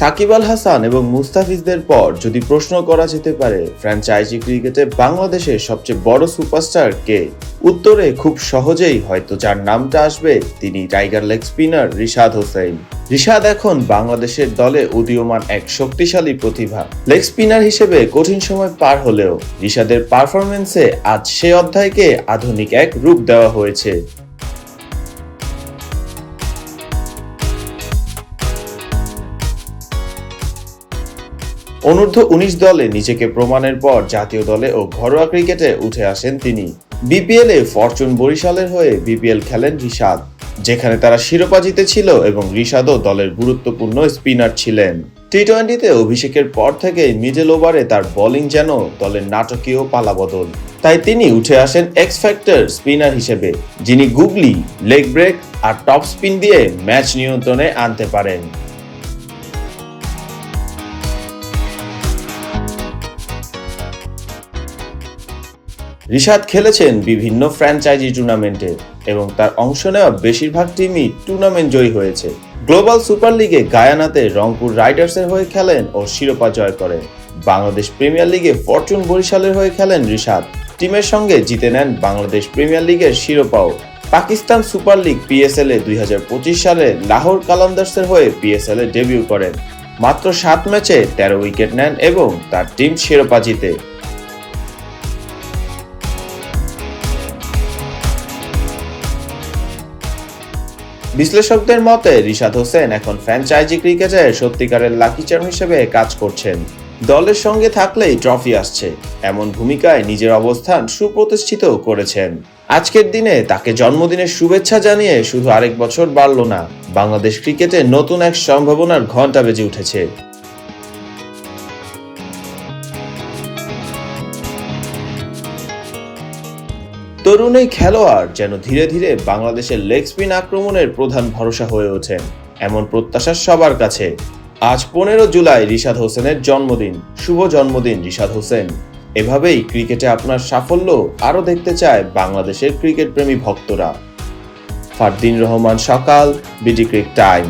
সাকিব আল হাসান এবং মুস্তাফিজদের পর যদি প্রশ্ন করা যেতে পারে ফ্র্যাঞ্চাইজি ক্রিকেটে বাংলাদেশের সবচেয়ে বড় সুপারস্টার কে? উত্তরে খুব সহজেই হয়তো যার নামটা আসবে তিনি tiger leg spinner Rishad Hossain. Rishad এখন বাংলাদেশের দলে উদীয়মান এক শক্তিশালী প্রতিভা। লেগ স্পিনার হিসেবে কঠিন সময় পার হলেও রিশাদের পারফরমেন্সে আজ সে অধ্যায়কে আধুনিক এক রূপ দেওয়া হয়েছে। অনূর্ধ্ব উনিশ দলে নিজেকে প্রমাণের পর জাতীয় দলে ও ঘরোয়া ক্রিকেটে উঠে আসেন তিনি। বিপিএল ফরচুন বরিশালের হয়ে বিপিএল খেলেন রিশাদ, যেখানে তারা শিরোপা জিতেছিল এবং রিশাদও দলের গুরুত্বপূর্ণ স্পিনার ছিলেন। টি টোয়েন্টিতে অভিষেকের পর থেকে মিডল ওভারে তার বোলিং যেন দলের নাটকীয় পালাবদল। তাই তিনি উঠে আসেন এক্স ফ্যাক্টর স্পিনার হিসেবে, যিনি গুগলি, লেগ ব্রেক আর টপ স্পিন দিয়ে ম্যাচ নিয়ন্ত্রণে আনতে পারেন। রিশাদ খেলেছেন বিভিন্ন ফ্র্যাঞ্চাইজি টুর্নামেন্টে এবং তার অংশ নেওয়া বেশিরভাগ টিমই টুর্নামেন্ট জয়ী হয়েছে। গ্লোবাল সুপার লিগে গায়ানাতে রংপুর রাইডার্সের হয়ে খেলেন ও শিরোপা জয় করেন। বাংলাদেশ প্রিমিয়ার লিগে ফরচুন বরিশালের হয়ে খেলেন রিশাদ। টিমের সঙ্গে জিতে নেন বাংলাদেশ প্রিমিয়ার লিগের শিরোপাও। পাকিস্তান সুপার লিগ পিএসএল এ দুই হাজার পঁচিশ সালে লাহোর কালান্দার্সের হয়ে পিএসএল এ ডেবিউ করেন। মাত্র সাত ম্যাচে তেরো উইকেট নেন এবং তার টিম শিরোপা জিতে। বিশ্লেষকদের মতে, রিশাদ হোসেন এখন ফ্র্যাঞ্চাইজি ক্রিকেটের সত্যিকারের লাকি চার্ম হিসেবে কাজ করছেন। দলের সঙ্গে থাকলেই ট্রফি আসছে। এমন ভূমিকায় নিজের অবস্থান সুপ্রতিষ্ঠিত করেছেন। আজকের দিনে তাকে জন্মদিনের শুভেচ্ছা জানিয়ে শুধু আরেক বছর বাড়ল না, বাংলাদেশ ক্রিকেটে নতুন এক সম্ভাবনার ঘণ্টা বেজে উঠেছে। তরুণ এই খেলোয়াড় যেন ধীরে ধীরে বাংলাদেশের লেগ স্পিন আক্রমণের প্রধান ভরসা হয়ে ওঠেন এমন প্রত্যাশা সবার কাছে। আজ পনেরো জুলাই রিশাদ হোসেনের জন্মদিন। শুভ জন্মদিন, রিশাদ হোসেন। এভাবেই ক্রিকেটে আপনার সাফল্য আরও দেখতে চায় বাংলাদেশের ক্রিকেট প্রেমী ভক্তরা। ফারদিন রহমান সকাল, বিডি ক্রিক টাইম।